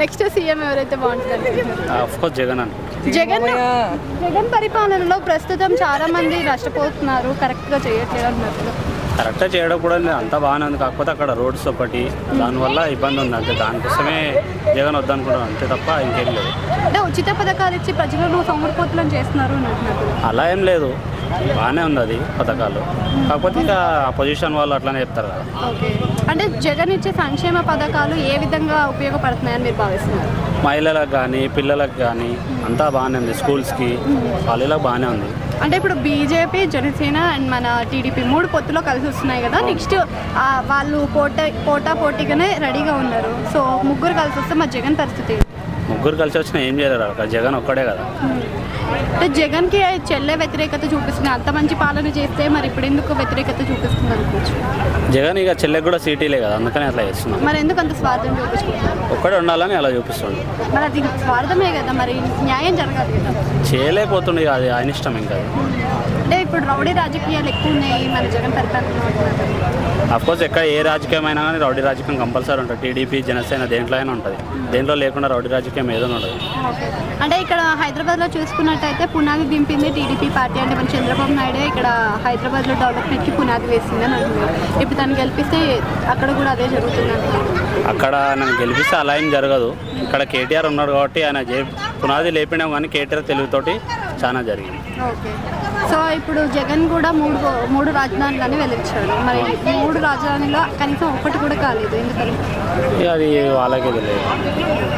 Next CM ఎవరైతే బాగుంటుంది course Jagan Jagan Jagan పరిపాలనలో ప్రస్తుతం చాలా మంది నష్టపోతున్నారు. కరెక్ట్గా చేయట్లేదు అన్నట్లు. కరెక్ట్గా చేయడం కూడా అంతా బాగానే ఉంది. కాకపోతే అక్కడ రోడ్స్ ఒకటి దానివల్ల ఇబ్బంది ఉంది. అంతే. దానికోసమే జగన్ వద్దనుకుంటాను అంతే తప్ప ఇంకేం లేదు. అంటే ఉచిత పథకాలు ఇచ్చి ప్రజలను సోమరిపోతులను చేస్తున్నారు అలా ఏం లేదు. బాగానే ఉంది అది పథకాలు. కాకపోతే ఇంకా అపోజిషన్ వాళ్ళు అట్లానే చెప్తారు కదా. అంటే జగన్ ఇచ్చే సంక్షేమ పథకాలు ఏ విధంగా ఉపయోగపడుతున్నాయని మీరు భావిస్తున్నారు? మహిళలకు కానీ పిల్లలకు కానీ అంతా బాగానే ఉంది. స్కూల్స్కి కాలేజీలకు బాగానే ఉంది. అంటే ఇప్పుడు బీజేపీ జనసేన అండ్ మన టీడీపీ మూడు పొత్తులో కలిసి వస్తున్నాయి కదా. నెక్స్ట్ వాళ్ళు పోటా పోటా పోటీగానే రెడీగా ఉన్నారు. సో ముగ్గురు కలిసి వస్తే మా జగన్ పరిస్థితి? ముగ్గురు కలిసి వచ్చినా ఏం చేయలేరు జగన్ ఒక్కడే కదా. అంటే జగన్కి చెల్లె వ్యతిరేకత చూపిస్తుంది. అంత మంచి పాలన చేస్తే మరి ఇప్పుడు ఎందుకు వ్యతిరేకత చూపిస్తుంది అనుకోవచ్చు? జగన్ ఇక చెల్లెకి కూడా సీటీలే కదా అందుకని అట్లా చేస్తున్నాం. మరి ఎందుకు అంత స్వార్థం చూపించుకుంటున్నారు? ఒక్కడే ఉండాలని అలా చూపిస్తుండు. మరి అది స్వార్థమే కదా మరి న్యాయం జరగాలి కదా. చేయలేకపోతుండే అది ఆయన ఇష్టం ఇంకా అంటే ఇప్పుడు రౌడీ రాజకీయాలు ఎక్కువ ఉన్నాయి మన జగన్ పరిపాలన కోర్స్ ఎక్కడ ఏ రాజకీయం అయినా కానీ రౌడీ రాజకీయం కంపల్సరీ ఉంటుంది. టీడీపీ జనసేన దేంట్లో అయినా ఉంటుంది. దేంట్లో లేకుండా రౌడీ రాజకీయం ఏదైనా ఓకే. అంటే ఇక్కడ హైదరాబాద్లో చూసుకున్నట్టయితే పునాది దింపింది టీడీపీ పార్టీ అంటే మన చంద్రబాబు నాయుడే ఇక్కడ హైదరాబాద్లో డెవలప్మెంట్కి పునాది వేసిందని అంటున్నారు. ఇప్పుడు తను గెలిపిస్తే అక్కడ కూడా అదే జరుగుతుంది అక్కడ నన్ను గెలిపిస్తే అలా ఏం జరగదు. ఇక్కడ కేటీఆర్ ఉన్నాడు కాబట్టి ఆయన పునాది లేపినాం కానీ కేటీఆర్ తెలుగుతోటి చాలా జరిగింది. ఓకే. సో ఇప్పుడు జగన్ కూడా మూడు మూడు రాజధానులని వెలిగించాడు. మరి ఈ మూడు రాజధానిలో కనీసం ఒక్కటి కూడా కాలేదు. ఎందుకని? ఇక అది వాళ్ళకే తెలియదు.